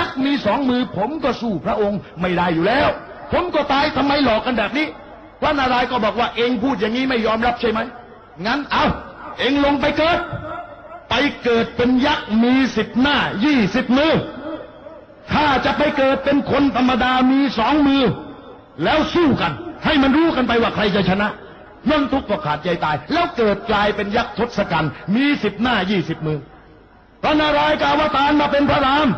ยักษ์มีสองมือ ผมก็สู้พระองค์ไม่ได้อยู่แล้ว ผมก็ตายทำไมหลอกกันแบบนี้พระนารายก็บอกว่าเองพูดอย่างนี้ไม่ยอมรับใช่ไหมงั้นเอาเองลงไปเกิด ไปเกิดเป็นยักษ์มีสิบหน้ายี่สิบมือถ้าจะไปเกิดเป็นคนธรรมดามีสองมือ แล้วสู้กัน ให้มันรู้กันไปว่าใครจะชนะนนทุกข์ก็ขาดใจตาย แล้วเกิดกลายเป็นยักษ์ทศกัณฐ์มีสิบหน้ายี่สิบมือพระนารายณ์กาวตารมาเป็นพระราม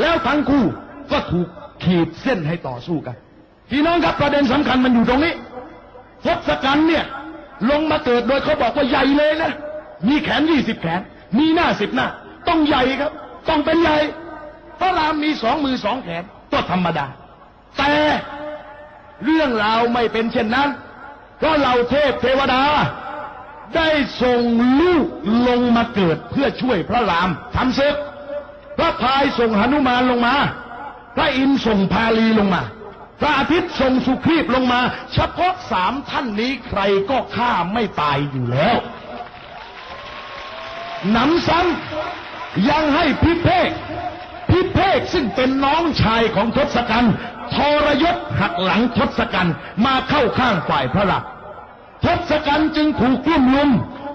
แล้วทั้งคู่ก็ถูกขีดเส้นให้ต่อสู้กัน พี่น้องครับประเด็นสำคัญมันอยู่ตรงนี้ทศกัณฐ์เนี่ย ลงมาเกิดโดยเขาบอกว่าใหญ่เลยนะ มีแขนยี่สิบแขน มีหน้าสิบหน้า ต้องใหญ่ครับ ต้องเป็นใหญ่พระรามมีสองมือสองแขนก็ธรรมดา แต่เรื่องราวไม่เป็นเช่นนั้น เพราะเราเทพเทวดา ได้ส่งลูกลงมาเกิดเพื่อช่วยพระรามทำศึก พระพายส่งหนุมานลงมา พระอินทร์ส่งพาลีลงมา พระอาทิตย์ส่งสุครีบลงมา เฉพาะสามท่านนี้ใครก็ฆ่าไม่ตายอยู่แล้วหนำซ้ำยังให้พิเภกพิเภกซึ่งเป็นน้องชายของทศกัณฐ์ทรยศหักหลังทศกัณฐ์มาเข้าข้างฝ่ายพระหลักทศกัณฐ์จึงถูกกลุ่มลุม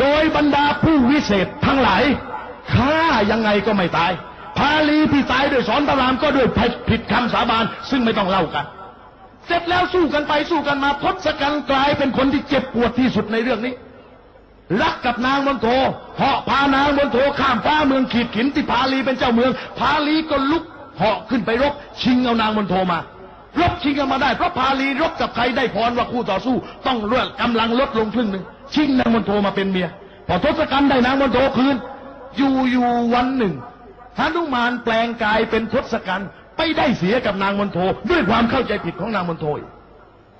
โดยบรรดาผู้วิเศษทั้งหลายฆ่ายังไงก็ไม่ตาย พาลีที่ตายด้วยสอนพระรามก็ด้วยผิดคำสาบาน ซึ่งไม่ต้องเล่ากัน เสร็จแล้วสู้กันไปสู้กันมาทศกัณฐ์กลายเป็นคนที่เจ็บปวดที่สุดในเรื่องนี้ รักกับนางมณโฑเหาะพานางมณโฑข้ามฟ้าเมืองขีดขินที่พาลีเป็นเจ้าเมือง พาลีก็ลุกเหาะขึ้นไปรบ ชิงเอานางมณโฑมารบชิงกันมาได้เพราะพาลีรบกับใครได้พรว่าคู่ต่อสู้ ต้องเลือดกำลังลดลงครึ่งหนึ่งชิงนางมณโฑมาเป็นเมียพอทศกัณฐ์ได้นางมณโฑคืนอยู่อยู่วันหนึ่ง หนุมานแปลงกายเป็นทศกัณฐ์ไปได้เสียกับนางมณโฑด้วยความเข้าใจผิดของนางมณโฑอีก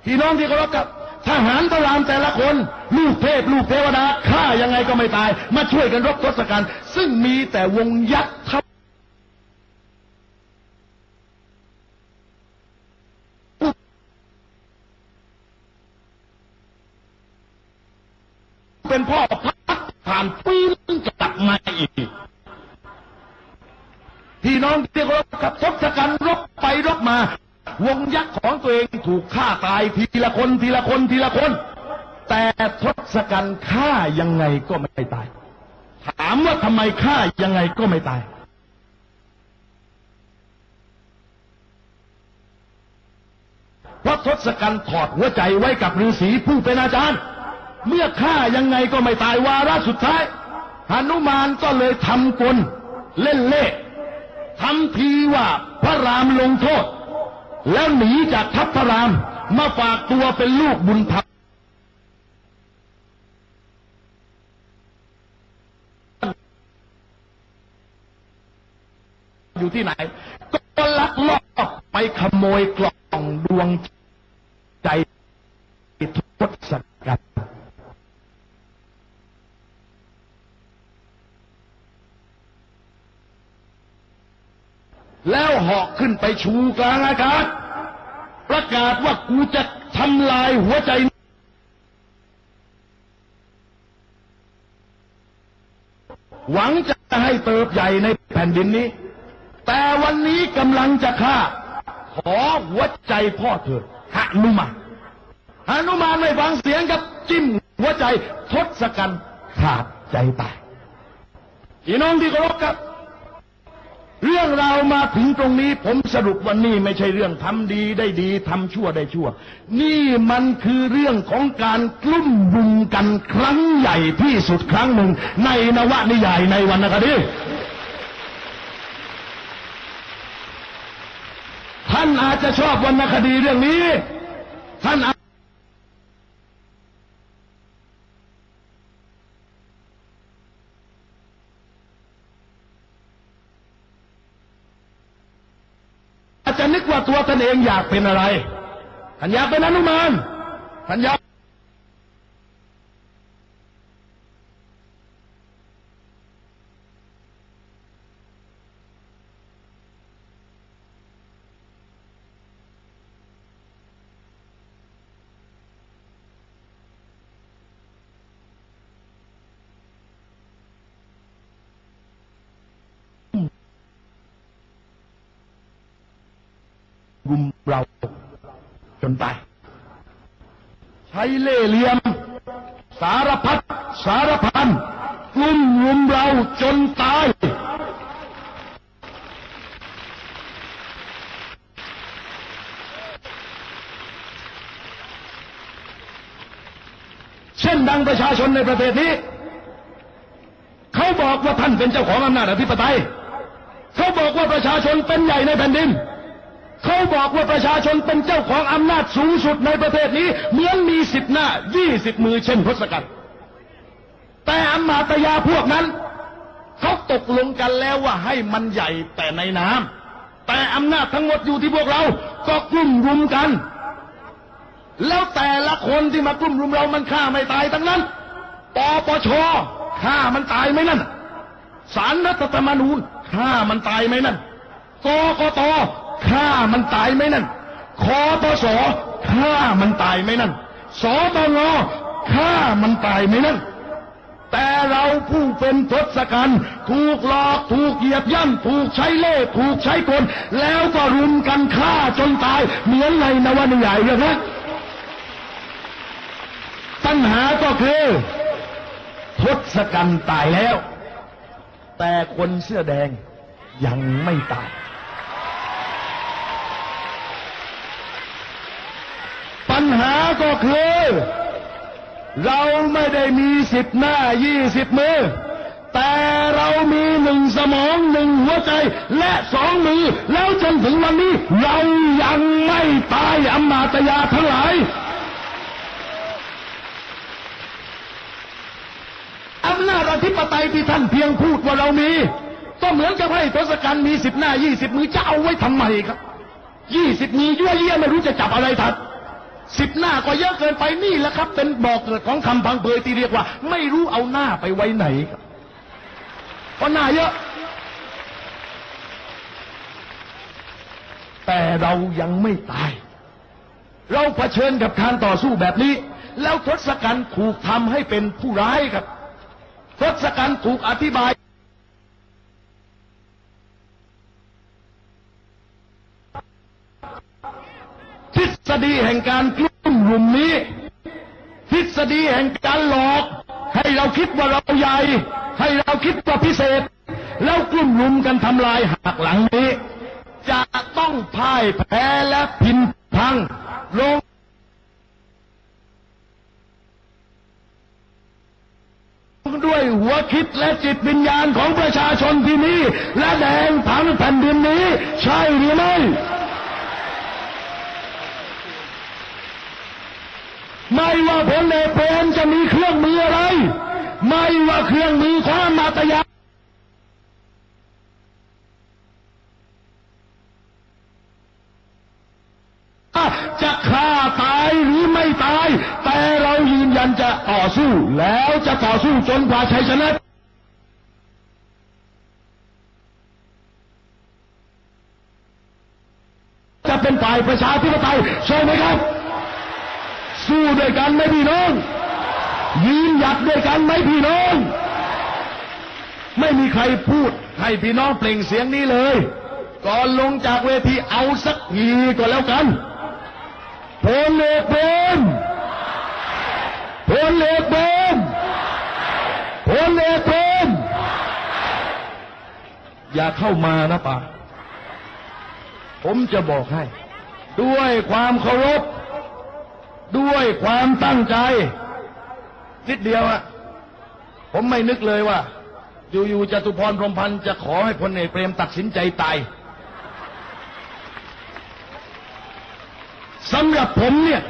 พี่น้องที่เคารพครับทหารพระรามแต่ละคน ลูกเทพ ลูกเทวดาฆ่ายังไงก็ไม่ตาย มาช่วยกันรบทศกัณฐ์ซึ่งมีแต่วงยักษ์เท่าเป็นพ่อ รบไปรบมา วงยักษ์ของตัวเองถูกฆ่าตายทีละคนทีละคนทีละคน แต่ทศกัณฐ์ฆ่ายังไงก็ไม่ตาย ถามว่าทำไมฆ่ายังไงก็ไม่ตายเพราะทศกัณฐ์ถอดหัวใจไว้กับฤาษีผู้เป็นอาจารย์ เมื่อฆ่ายังไงก็ไม่ตายวาระสุดท้ายหนุมานก็เลยทำกลเล่นเล่ ทำทีว่าพระรามลงโทษ แล้วหนีจากทัพพระราม มาฝากตัวเป็นลูกบุญธรรมอยู่ที่ไหน ก็ลักลอบไปขโมยกล่องดวงใจทศกัณฐ์ แล้วเหาะขึ้นไปชูกลางอากาศ ประกาศว่ากูจะทำลายหัวใจหวังจะให้เติบใหญ่ในแผ่นดินนี้ แต่วันนี้กำลังจะฆ่า ขอหัวใจพ่อเถิดหนุมานหนุมานไม่ฟังเสียงกับจิ้มหัวใจทศกัณฐ์ขาดใจตายพี่น้องที่เคารพครับ เรื่องเรามาถึงตรงนี้ผมสรุปว่านี่ไม่ใช่เรื่องทำดีได้ดีทำชั่วได้ชั่ว นี่มันคือเรื่องของการกลุ่มบุญกันครั้งใหญ่ที่สุดครั้งหนึ่ง ในนวนิยายในวรรณคดีท่านอาจจะชอบวรรณคดีเรื่องนี้ ท่านอาอา จะนึกว่าตัวท่านเองอยากเป็นอะไรท่านอยากเป็นอนุมานท่านอยาก รุมเราจนตาย ใช้เล่เหลี่ยม สารพัดสารพันกลุ่มรุมเราจนตาย เช่นดังประชาชนในประเทศนี้ เขาบอกว่าท่านเป็นเจ้าของอำนาจอธิปไตย เขาบอกว่าประชาชนเป็นใหญ่ในแผ่นดิน เขาบอกว่าประชาชนเป็นเจ้าของอำนาจสูงสุดในประเทศนี้ เหมือนมีสิบหน้ายี่สิบมือเช่นทศกัณฐ์แต่อำมาตยาพวกนั้น เขาตกลงกันแล้วว่าให้มันใหญ่แต่ในน้ำแต่อำนาจทั้งหมดอยู่ที่พวกเรา ก็กลุ่มรุมกัน แล้วแต่ละคนที่มากลุ่มรุมเรามันฆ่าไม่ตายทั้งนั้นปปชฆ่ามันตายไหมนั่นสารรัฐธรรมนูญฆ่ามันตายไหมนั่นกกต ฆ่ามันตายไหมนั่นคอปสฆ่ามันตายไหมนั่นสตงฆ่ามันตายไหมนั่นแต่เราผู้เป็นทศกัณฐ์ถูกหลอกถูกเหยียบย่ำถูกใช้เล่ห์ถูกใช้กลแล้วก็รุมกันฆ่าจนตาย เหมือนในนวนิยายเรื่องนั้นปัญหาก็คือทศกัณฐ์ตายแล้ว แต่คนเสื้อแดงยังไม่ตาย ปัญหาก็คือ เราไม่ได้มีสิบหน้ายี่สิบมือ แต่เรามีหนึ่งสมองหนึ่งหัวใจ และสองมือ แล้วจนถึงวันนี้ เรายังไม่ตายอำมาตยาทั้งหลายอำนาจอธิปไตยที่ท่านเพียงพูดว่าเรามี ก็เหมือนกับให้ทศกัณฐ์มีสิบหน้ายี่สิบมือจะเอาไว้ทำไมครับยี่สิบมือยั่วเยี่ยไม่รู้จะจับอะไรทัน สิบหน้าก็เยอะเกินไปนี่แหละครับ เป็นบ่อกเกิดของคำพังเพยที่เรียกว่า ไม่รู้เอาหน้าไปไว้ไหนครับเพราะหน้าเยอะ แต่เรายังไม่ตาย เราเผชิญกับการต่อสู้แบบนี้ แล้วทศกัณฐ์ถูกทำให้เป็นผู้ร้ายครับทศกัณฐ์ถูกอธิบาย ทฤษ ฎีแห่งการกลุ่มรุมนี้ ทฤษฎีแห่งการหลอก ให้เราคิดว่าเราใหญ่ ให้เราคิดว่าพิเศษ แล้วกลุ่มรุมกันทำลายหักหลังนี้ จะต้องพ่ายแพ้และพินพังลงด้วยหัวคิดและจิตวิญญาณของประชาชนที่นี่ และแดงทั้งแผ่นดินนี้ ใช่หรือไม่ ไม่ว่าพลเอกเปรมจะมีเครื่องมืออะไร ไม่ว่าเครื่องมือความมาตยาจะฆ่าตายหรือไม่ตาย แต่เรายืนยันจะต่อสู้ แล้วจะต่อสู้จนกว่าชัยชนะจะเป็นฝ่ายประชาธิปไตยใช่ไหมครับ สู้ด้วยกันไหมพี่น้อง ยืนหยัดด้วยกันไหมพี่น้อง ไม่มีใครพูดให้พี่น้องเปล่งเสียงนี้เลย ก่อนลงจากเวทีเอาสักทีก็แล้วกันพลเอกเบมพลเอกเบมพลเอกเบมอย่าเข้ามานะป่าผมจะบอกให้ ด้วยความเคารพ ด้วยความตั้งใจ นิดเดียวอะผมไม่นึกเลยว่าอยู่ๆจตุพรพรมพันธ์จะขอให้พลเอกเปรมตัดสินใจตายสำหรับผมเนี่ย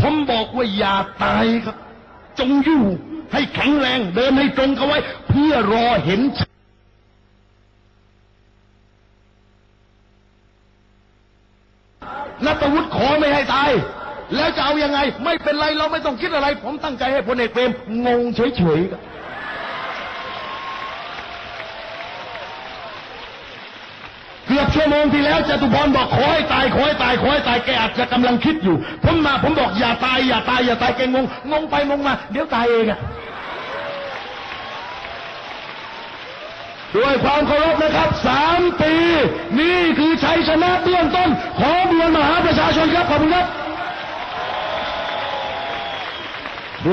ผมบอกว่าอย่าตายครับ จงอยู่ให้แข็งแรง เดินให้ตรงเขาไว้ เพื่อรอเห็นชัยนัตวุฒิขอไม่ให้ตาย แล้วจะเอายังไง ไม่เป็นไรเราไม่ต้องคิดอะไร ผมตั้งใจให้พลเอกเปรมงงเฉยๆเกือบชั่วโมงที่แล้วจตุพรบอกขอให้ตายขอให้ตายขอให้ตายแกอาจจะกำลังคิดอยู่ ผมมาผมบอกอย่าตายอย่าตายอย่าตายแกงงงงไปงงมา เดี๋ยวตายเองอะด้วยความเคารพนะครับสามปี นี่คือชัยชนะเบื้องต้น ของมวลมหาประชาชนครับ ขอบคุณครับ